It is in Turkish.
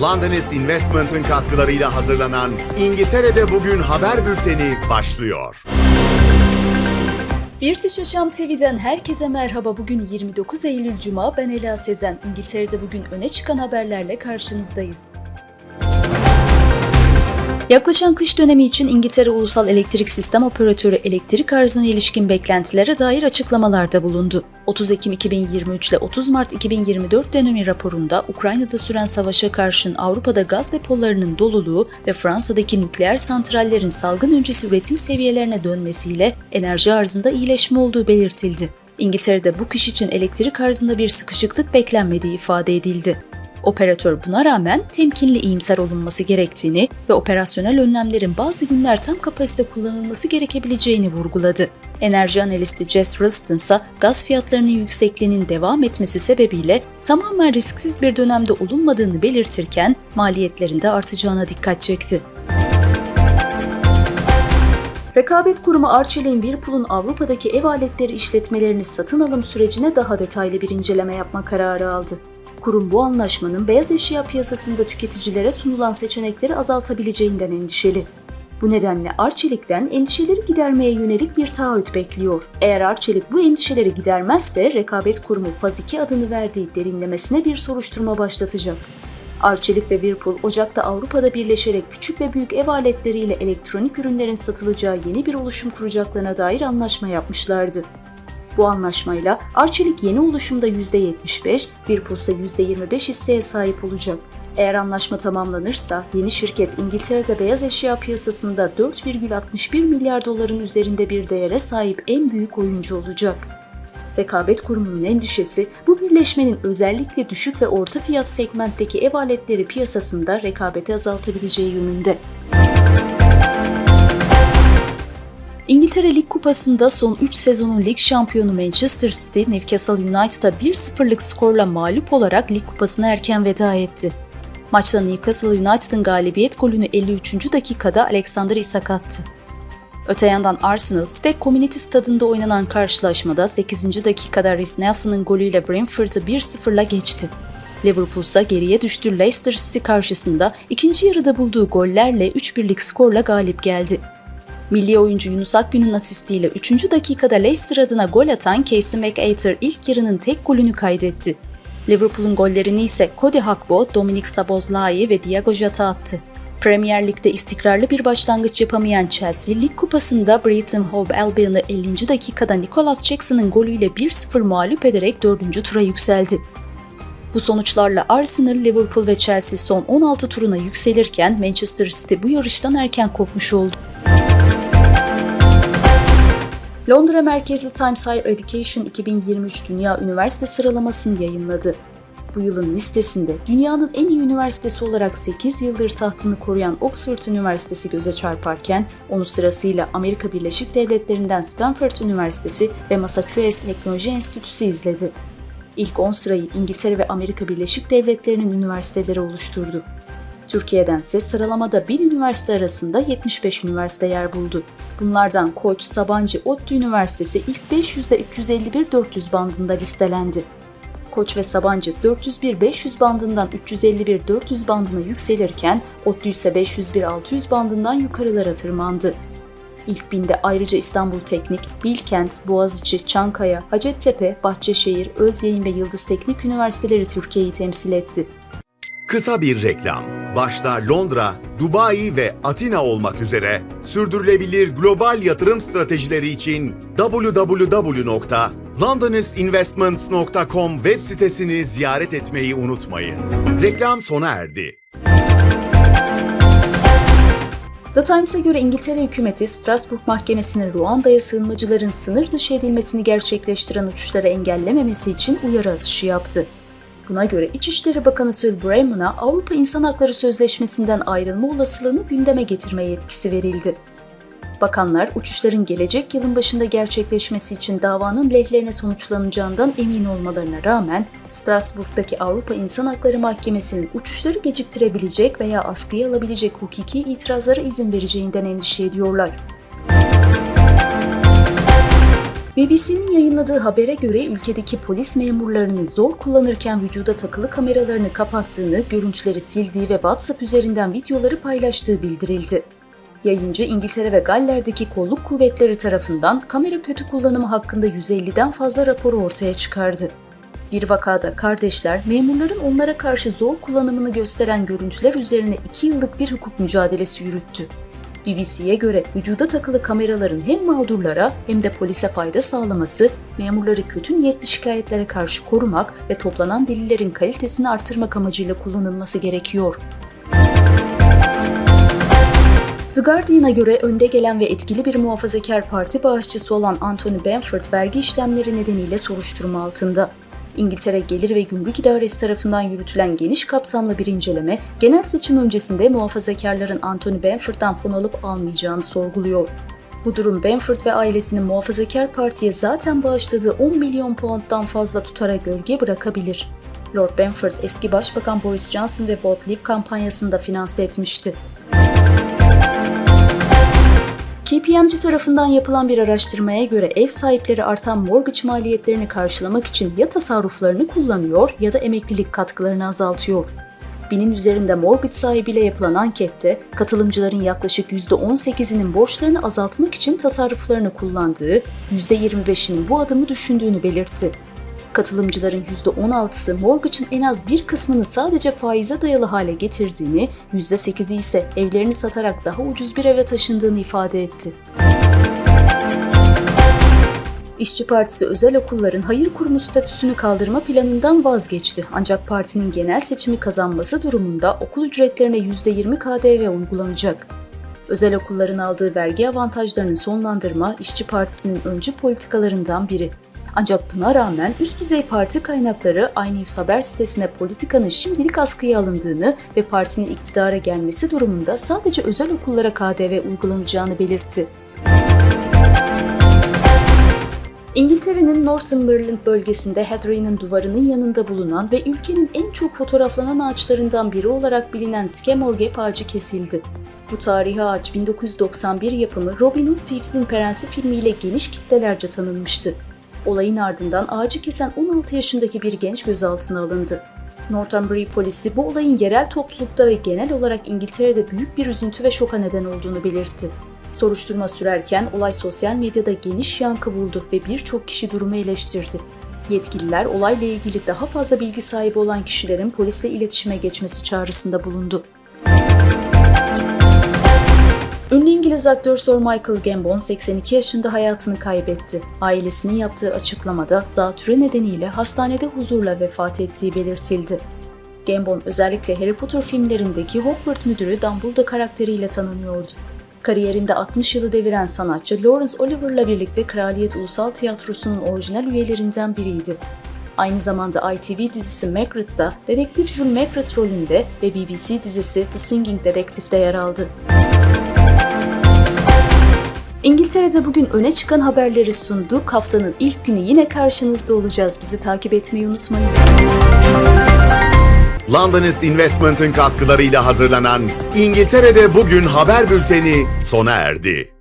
Londonist Investment'ın katkılarıyla hazırlanan İngiltere'de Bugün haber bülteni başlıyor. British Yaşam TV'den herkese merhaba. Bugün 29 Eylül Cuma. Ben Ela Sezen. İngiltere'de bugün öne çıkan haberlerle karşınızdayız. Yaklaşan kış dönemi için İngiltere Ulusal Elektrik Sistem Operatörü elektrik arzına ilişkin beklentilere dair açıklamalarda bulundu. 30 Ekim 2023 ile 30 Mart 2024 dönemi raporunda Ukrayna'da süren savaşa karşın Avrupa'da gaz depolarının doluluğu ve Fransa'daki nükleer santrallerin salgın öncesi üretim seviyelerine dönmesiyle enerji arzında iyileşme olduğu belirtildi. İngiltere'de bu kış için elektrik arzında bir sıkışıklık beklenmediği ifade edildi. Operatör buna rağmen temkinli iyimser olunması gerektiğini ve operasyonel önlemlerin bazı günler tam kapasite kullanılması gerekebileceğini vurguladı. Enerji analisti Jess Ralston ise gaz fiyatlarının yüksekliğinin devam etmesi sebebiyle tamamen risksiz bir dönemde olunmadığını belirtirken maliyetlerinde artacağına dikkat çekti. Rekabet Kurumu Arçelik'in Whirlpool'un Avrupa'daki ev aletleri işletmelerini satın alım sürecine daha detaylı bir inceleme yapma kararı aldı. Kurum bu anlaşmanın beyaz eşya piyasasında tüketicilere sunulan seçenekleri azaltabileceğinden endişeli. Bu nedenle Arçelik'ten endişeleri gidermeye yönelik bir taahhüt bekliyor. Eğer Arçelik bu endişeleri gidermezse Rekabet Kurumu Faz 2 adını verdiği derinlemesine bir soruşturma başlatacak. Arçelik ve Whirlpool Ocak'ta Avrupa'da birleşerek küçük ve büyük ev aletleriyle elektronik ürünlerin satılacağı yeni bir oluşum kuracaklarına dair anlaşma yapmışlardı. Bu anlaşmayla Arçelik yeni oluşumda %75, Whirlpool ise %25 hisseye sahip olacak. Eğer anlaşma tamamlanırsa yeni şirket İngiltere'de beyaz eşya piyasasında 4,61 milyar doların üzerinde bir değere sahip en büyük oyuncu olacak. Rekabet Kurumu'nun endişesi bu birleşmenin özellikle düşük ve orta fiyat segmentteki ev aletleri piyasasında rekabeti azaltabileceği yönünde. İngiltere Lig Kupası'nda son 3 sezonun lig şampiyonu Manchester City, Newcastle United'a 1-0'lık skorla mağlup olarak lig kupasına erken veda etti. Maçta Newcastle United'ın galibiyet golünü 53. dakikada Alexander Isak attı. Öte yandan Arsenal, Stade Community Stadında oynanan karşılaşmada 8. dakikada Reece Nelson'ın golüyle Brentford'ı 1-0'la geçti. Liverpool geriye düştü Leicester City karşısında ikinci yarıda bulduğu gollerle 3-1'lik skorla galip geldi. Milli oyuncu Yunus Akgün'ün asistiyle 3. dakikada Leicester adına gol atan Casey McAteer ilk yarının tek golünü kaydetti. Liverpool'un gollerini ise Cody Gakpo, Dominic Szoboszlai ve Diego Jota attı. Premier Lig'de istikrarlı bir başlangıç yapamayan Chelsea, Lig Kupası'nda Brighton Hove Albion'ı 50. dakikada Nicolas Jackson'ın golüyle 1-0 mağlup ederek 4. tura yükseldi. Bu sonuçlarla Arsenal, Liverpool ve Chelsea son 16 turuna yükselirken Manchester City bu yarıştan erken kopmuş oldu. Londra merkezli Times Higher Education 2023 Dünya Üniversite sıralamasını yayınladı. Bu yılın listesinde dünyanın en iyi üniversitesi olarak 8 yıldır tahtını koruyan Oxford Üniversitesi göze çarparken, onu sırasıyla Amerika Birleşik Devletleri'nden Stanford Üniversitesi ve Massachusetts Teknoloji Enstitüsü izledi. İlk 10 sırayı İngiltere ve Amerika Birleşik Devletleri'nin üniversiteleri oluşturdu. Türkiye'den ise sıralamada 1000 üniversite arasında 75 üniversite yer buldu. Bunlardan Koç, Sabancı, ODTÜ Üniversitesi ilk 500'de 351-400 bandında listelendi. Koç ve Sabancı 401-500 bandından 351-400 bandına yükselirken ODTÜ ise 501-600 bandından yukarılara tırmandı. İlk binde ayrıca İstanbul Teknik, Bilkent, Boğaziçi, Çankaya, Hacettepe, Bahçeşehir, Özyeğin ve Yıldız Teknik Üniversiteleri Türkiye'yi temsil etti. Kısa bir reklam. Başta Londra, Dubai ve Atina olmak üzere sürdürülebilir global yatırım stratejileri için www.londonistinvestments.com web sitesini ziyaret etmeyi unutmayın. Reklam sona erdi. The Times'a göre İngiltere hükümeti Strasbourg Mahkemesi'nin Ruanda'ya sığınmacıların sınır dışı edilmesini gerçekleştiren uçuşları engellememesi için uyarı atışı yaptı. Buna göre İçişleri Bakanı Sül Bremen'a Avrupa İnsan Hakları Sözleşmesi'nden ayrılma olasılığını gündeme getirme yetkisi verildi. Bakanlar uçuşların gelecek yılın başında gerçekleşmesi için davanın lehlerine sonuçlanacağından emin olmalarına rağmen Strasbourg'daki Avrupa İnsan Hakları Mahkemesi'nin uçuşları geciktirebilecek veya askıya alabilecek hukuki itirazlara izin vereceğinden endişe ediyorlar. BBC'nin yayınladığı habere göre ülkedeki polis memurlarını zor kullanırken vücuda takılı kameralarını kapattığını, görüntüleri sildiği ve WhatsApp üzerinden videoları paylaştığı bildirildi. Yayıncı İngiltere ve Galler'deki kolluk kuvvetleri tarafından kamera kötü kullanımı hakkında 150'den fazla raporu ortaya çıkardı. Bir vakada kardeşler memurların onlara karşı zor kullanımını gösteren görüntüler üzerine 2 yıllık bir hukuk mücadelesi yürüttü. BBC'ye göre vücuda takılı kameraların hem mağdurlara hem de polise fayda sağlaması, memurları kötü niyetli şikayetlere karşı korumak ve toplanan delillerin kalitesini artırmak amacıyla kullanılması gerekiyor. The Guardian'a göre önde gelen ve etkili bir muhafazakar parti bağışçısı olan Anthony Benford vergi işlemleri nedeniyle soruşturma altında. İngiltere Gelir ve Gümrük İdaresi tarafından yürütülen geniş kapsamlı bir inceleme, genel seçim öncesinde muhafazakarların Anthony Benford'dan fon alıp almayacağını sorguluyor. Bu durum Benford ve ailesinin muhafazakar partiye zaten bağışladığı 10 milyon pound'dan fazla tutara gölge bırakabilir. Lord Benford eski Başbakan Boris Johnson ve Vote Leave kampanyasını da finanse etmişti. KPMG tarafından yapılan bir araştırmaya göre ev sahipleri artan mortgage maliyetlerini karşılamak için ya tasarruflarını kullanıyor ya da emeklilik katkılarını azaltıyor. Binin üzerinde mortgage sahibiyle yapılan ankette katılımcıların yaklaşık %18'inin borçlarını azaltmak için tasarruflarını kullandığı, %25'inin bu adımı düşündüğünü belirtti. Katılımcıların %16'sı mortgage'ın en az bir kısmını sadece faize dayalı hale getirdiğini, %8'i ise evlerini satarak daha ucuz bir eve taşındığını ifade etti. İşçi Partisi özel okulların hayır kurumu statüsünü kaldırma planından vazgeçti. Ancak partinin genel seçimi kazanması durumunda okul ücretlerine %20 KDV uygulanacak. Özel okulların aldığı vergi avantajlarını sonlandırma İşçi Partisi'nin öncü politikalarından biri. Ancak buna rağmen üst düzey parti kaynakları iNews haber sitesine politikanın şimdilik askıya alındığını ve partinin iktidara gelmesi durumunda sadece özel okullara KDV uygulanacağını belirtti. İngiltere'nin Northumberland bölgesinde Hadrian'ın duvarının yanında bulunan ve ülkenin en çok fotoğraflanan ağaçlarından biri olarak bilinen Skemor Gap ağacı kesildi. Bu tarihi ağaç 1991 yapımı Robin Hood Thieves'in Prensi filmiyle geniş kitlelerce tanınmıştı. Olayın ardından ağacı kesen 16 yaşındaki bir genç gözaltına alındı. Northumbria polisi bu olayın yerel toplulukta ve genel olarak İngiltere'de büyük bir üzüntü ve şoka neden olduğunu belirtti. Soruşturma sürerken olay sosyal medyada geniş yankı buldu ve birçok kişi durumu eleştirdi. Yetkililer olayla ilgili daha fazla bilgi sahibi olan kişilerin polisle iletişime geçmesi çağrısında bulundu. İngiliz aktör Sir Michael Gambon 82 yaşında hayatını kaybetti. Ailesinin yaptığı açıklamada zatürre nedeniyle hastanede huzurla vefat ettiği belirtildi. Gambon özellikle Harry Potter filmlerindeki Hogwarts müdürü Dumbledore karakteriyle tanınıyordu. Kariyerinde 60 yılı deviren sanatçı Lawrence Oliver'la birlikte Kraliyet Ulusal Tiyatrosu'nun orijinal üyelerinden biriydi. Aynı zamanda ITV dizisi Magritt'ta dedektif Jules Magritte rolünde ve BBC dizisi The Singing Detective'de yer aldı. İngiltere'de bugün öne çıkan haberleri sunduk. Haftanın ilk günü yine karşınızda olacağız. Bizi takip etmeyi unutmayın. Londonist Investment'ın katkılarıyla hazırlanan İngiltere'de Bugün haber bülteni sona erdi.